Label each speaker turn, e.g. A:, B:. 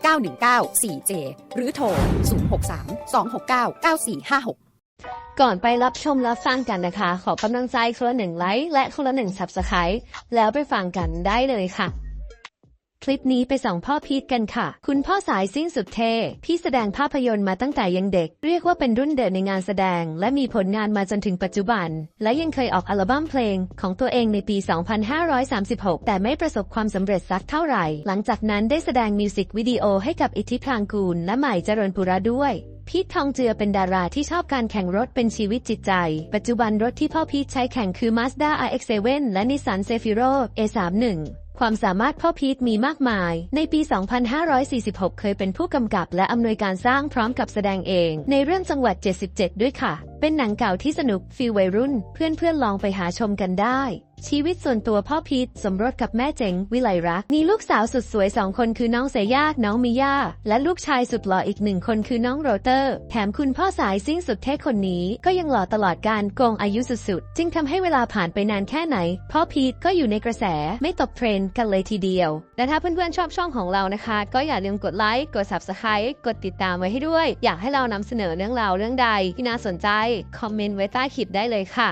A: van 919 4j หรือโทร 063 269 9456
B: ก่อนไปรับชมรับฟังกันนะคะ ขอกำลังใจคนละหนึ่งไลค์และคนละหนึ่ง subscribe แล้วไปฟังกันได้เลยค่ะ คลิปนี้ไปส่องพ่อพีทกันค่ะ คุณพ่อสายซิ่งสุดเท่ พี่แสดงภาพยนตร์มาตั้งแต่ยังเด็ก เรียกว่าเป็นรุ่นเดินในงานแสดง และมีผลงานมาจนถึงปัจจุบัน และยังเคยออกอัลบั้มเพลงของตัวเองในปี 2536 แต่ไม่ประสบความสำเร็จสักเท่าไหร่ หลังจากนั้นได้แสดงมิวสิกวิดีโอให้กับอิทธิพรางกูลและใหม่เจริญปุระด้วย พีททองเจือเป็นดาราที่ชอบการแข่งรถเป็นชีวิตจิตใจ ปัจจุบันรถที่พ่อพีทใช้แข่งคือ Mazda RX-7 และ Nissan Sefiro A31 ความสามารถพ่อพีทมีมากมาย ในปี 2546 เคยเป็นผู้กำกับและอำนวยการสร้างพร้อมกับแสดงเอง ในเรื่องจังหวัด 77 ด้วยค่ะ เป็นหนังเก่าที่สนุกฟีลวัยรุ่น เพื่อนๆลองไปหาชมกันได้ ชีวิตส่วนตัวพ่อพีทสมรสกับแม่เจ๋งวิไลรักมีลูกสาวสุดสวยสองคนคือน้องเสยาน้องมิยาและลูกชายสุดหล่ออีกหนึ่งคนคือน้องโรเตอร์ แถมคุณพ่อสายซิ่งสุดเท่คนนี้ก็ยังหล่อตลอดการโกงอายุสุดๆ จึงทำให้เวลาผ่านไปนานแค่ไหน พ่อพีทก็อยู่ในกระแสไม่ตกเทรนด์กันเลยทีเดียว และถ้าเพื่อนๆชอบช่องของเรานะคะ ก็อย่าลืมกดไลค์กด subscribe กดติดตามไว้ให้ด้วย อยากให้เรานำเสนอเรื่องราวเรื่องใดที่น่าสนใจคอมเมนต์ไว้ใต้คลิปได้เลยค่ะ